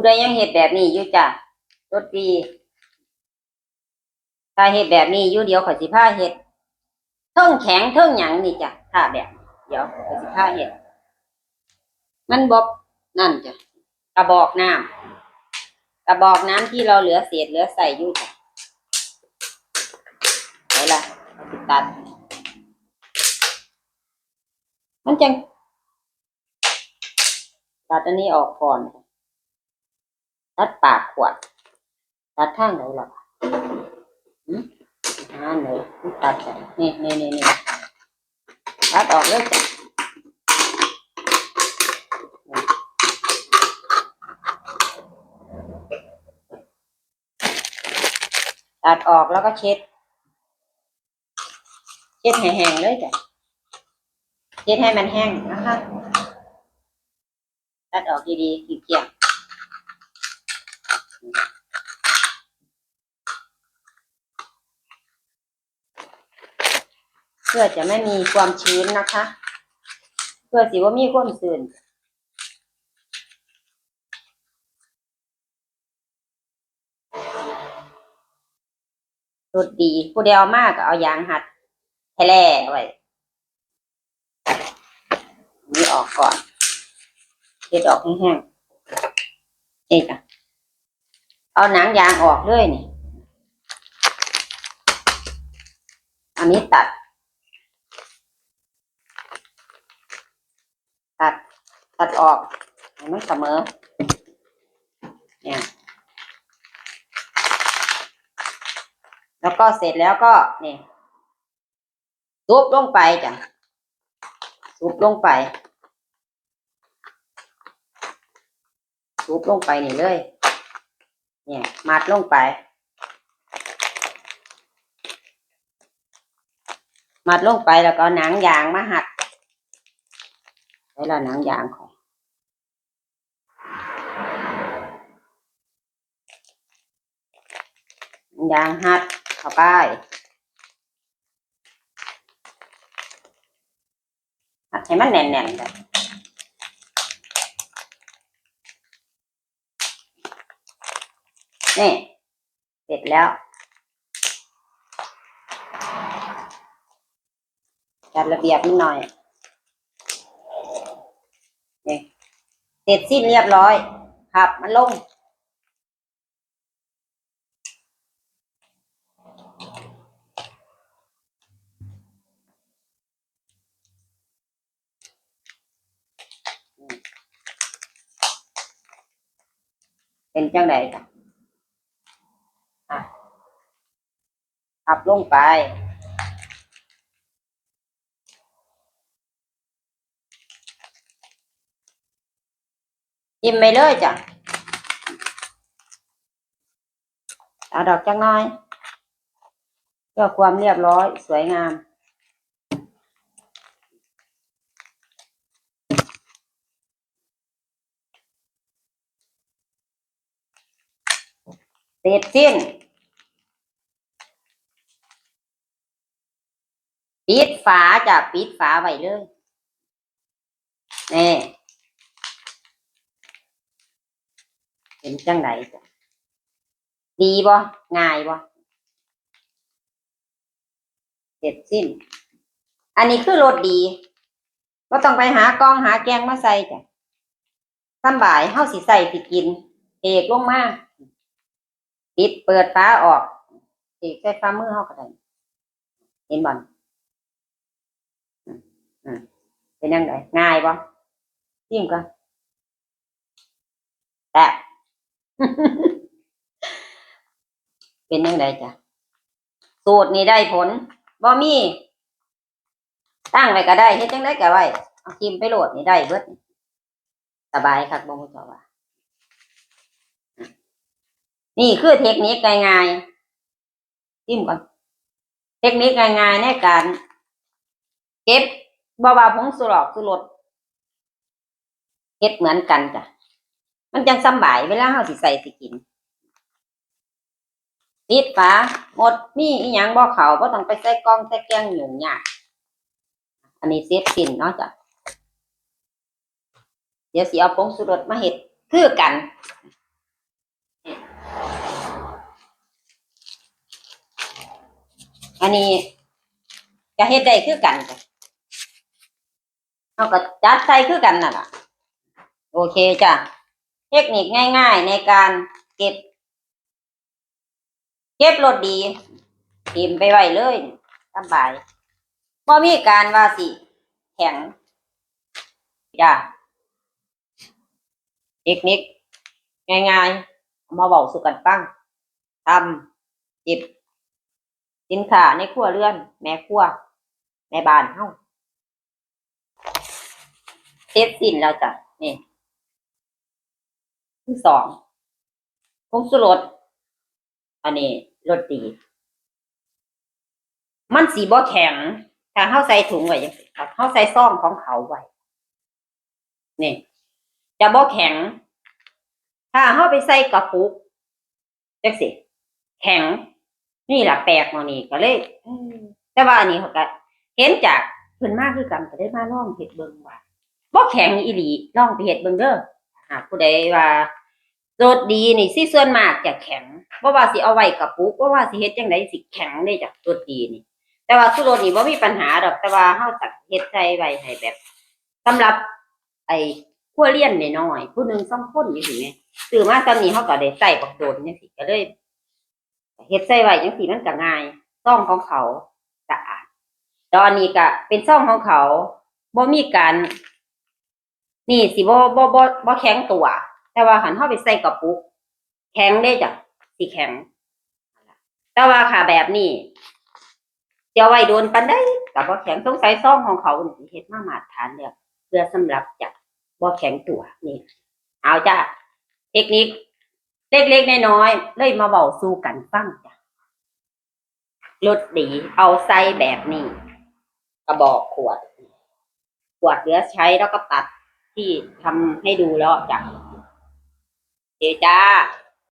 ผู้ใดยังเฮ็ดแบบนี้อยู่จ้ะรถดี ถ้าเฮ็ดแบบนี้อยู่เดียวขอสิพาเฮ็ดเทิงแข็งเทิงหยังนี่จ้ะถ้าแบบ เดี๋ยวขอสิพาเฮ็ด มันบอกนั่นจ้ะกระบอกน้ำกระบอกน้ำที่เราเหลือเศษเหลือใส่อยู่จ้ะไหนล่ะตัด มันจังตัดอันนี้ออกก่อนค่ะ ตัดปากขวด ตัดข้างไหนล่ะหืมอ่าเลยตัดจ้ะนี่นี่นี่นี่ตัดออกเลยจ้ะตัดออกแล้วก็เช็ด เช็ดให้แห้งเลยจ้ะ เช็ดให้มันแห้งนะคะ ตัดออกดีๆเกลี่ยง เพื่อจะไม่มีความชื้นนะคะ เพื่อสิว่ามีความสื่นรสดี ผู้เดียวมากก็เอายางหัดแทแล่ไว้นี่ออกก่อนเด็ดออกแห้งๆนี่จ้ะ เอาหนังยางออกเลยนี่ อันนี้ตัด ตัด ตัดออกให้มันเสมอ เนี่ย แล้วก็เสร็จแล้วก็นี่ซุบลงไปจ้ะซุปลงไปซุปลงไปนี่เลย เนี่ยมัดลงไป มัดลงไปแล้วก็หนังยางมาหัดใช้ละหนังยางของหนังยางหัดเข้าไปหัดให้มันแน่นๆเลย นี่ เสร็จแล้ว จัดระเบียบนิดหน่อย นี่เสร็จสิ้นเรียบร้อยขับมันลงเป็นจังไดจ้ะอะ ขับลงไปจิ้มไปเลยจ้ะเอาดอกจังน้อยเพื่อความเรียบร้อยสวยงามเสร็จสิ้น ปิดฝาจะปิดฝาไว้เลยนี่เป็นจังไดจ้ะดีบ่ง่ายบ่เสร็จสิ้น อันนี้คือรสดีก็ต้องไปหากล้องหาแกงมาใส่จ้ะสำบายเฮาสิใส่สิกิน เอกลงมาปิดเปิดฟ้าออกอีกใส่ฟ้ามือเขาก็ได้เห็นบ่อลอืมอืม เป็นยังไงง่ายบ่จิ้มกันแตะเป็นยังไงจ้ะสูตรนี้ได้ผลบ่มีตั้งไว้ก็ได้เฮ็ดจังไดก็ไว้เอาจิ้มไปโหลดนี่ได้เบิดสบายคักบ่ฮู้จักว่านี่คือเทคนิคง่ายๆจิ้มก่อนเทคนิคง่ายๆในการเก็บ บ่ว่าผงสุรอกสุรสเฮ็ดเหมือนกันจ้ะ มันจังสบายเวลาเฮาสิใส่สิกินติดฝาหมดมีอีหยังบ่เขาบ่ต้องไปใส่กล้องใส่แกงหยุ่งยากอันนี้เซฟสินเนาะจ้ะ เดี๋ยวสิเอาผงสุรสมาเฮ็ดคือกันอันนี้จะเฮ็ดได้คือกันจ้ะ เราก็จัดใส่คือกันนั่นล่ะโอเคจ้ะ เทคนิคง่าย ๆ ในการเก็บ เก็บรถดีทิมไปไว้เลยสบายบ่มีการว่าสิ แข็งจ้ะเทคนิคง่ายๆ มาเบาสู่กันฟังทำเก็บสินค้าในครัวเรือน แม่ครัวแม่บ้านเฮา ร็จสิ้นแล้วจ้ะนี่ที่สองผงสุรสอันนี้รสดี มันสีบ่แข็งถ้าเฮาใส่ถุงไว้จังถ้าเฮาใส่ซ่อมของเขาไว้นี่จะบ่แข็ง ถ้าเฮาไปใส่กระปุกจังซี่แข็ง นี่แหละแปลกมานี่ก็เลยแต่ว่าอันนี้เขาก็เห็นจากเพิ่นมากคือกันก็ได้มาลองเฮ็ดเบิงว่า บ่แข็งอีหลีลองไปเฮ็ดเบิ่งเด้อหากผู้ใดว่าโรดดีนี่สิส่วนมากจะแข็งบ่ว่าสิเอาไว้กับปุกบ่ว่าสิเฮ็ดจังไดสิแข็งได้จากโรดดีนี่ แต่ว่าสุโรนี่บ่มีปัญหาดอกแต่ว่าเฮาตักเฮ็ดใส่ไว้ให้แบบสำหรับ ไอ้ครัวเรียนน้อยๆผู้หนึงสองคนอยู่สิแหมซื้อมาตอนนี้เฮาก็ได้ใส่บักโดนจังซี่ก็เลยเฮ็ดใส่ไว้จังซี่มันก็ง่ายซ่องของเขาสะอาดตอนนี้ก็เป็นซ่องของเขาบ่มีการ นี่สิบ่บ่บ่บ่แข็งตัว แต่ว่าหันเฮาไปใส่กระปุก แข็งได้จ้ะสิแข็ง แต่ว่าค่ะแบบนี้จะเอาไว้โดนปันได้กับบ่แข็งสงสัยซ่องของเขานี่สิเฮ็ดมามาฐานแล้วเพื่อสำหรับจะบ่แข็งตัวนี่ เอาจ้ะเทคนิคเล็กๆน้อยๆเลยมาเบาสู้กันฟังจ้ะรถดีเอาไส้แบบนี้ กระบอกขวด ขวดเหลือใช้แล้วก็ตัด ที่ทำให้ดูแล้วจากเดี๋ยวจ้า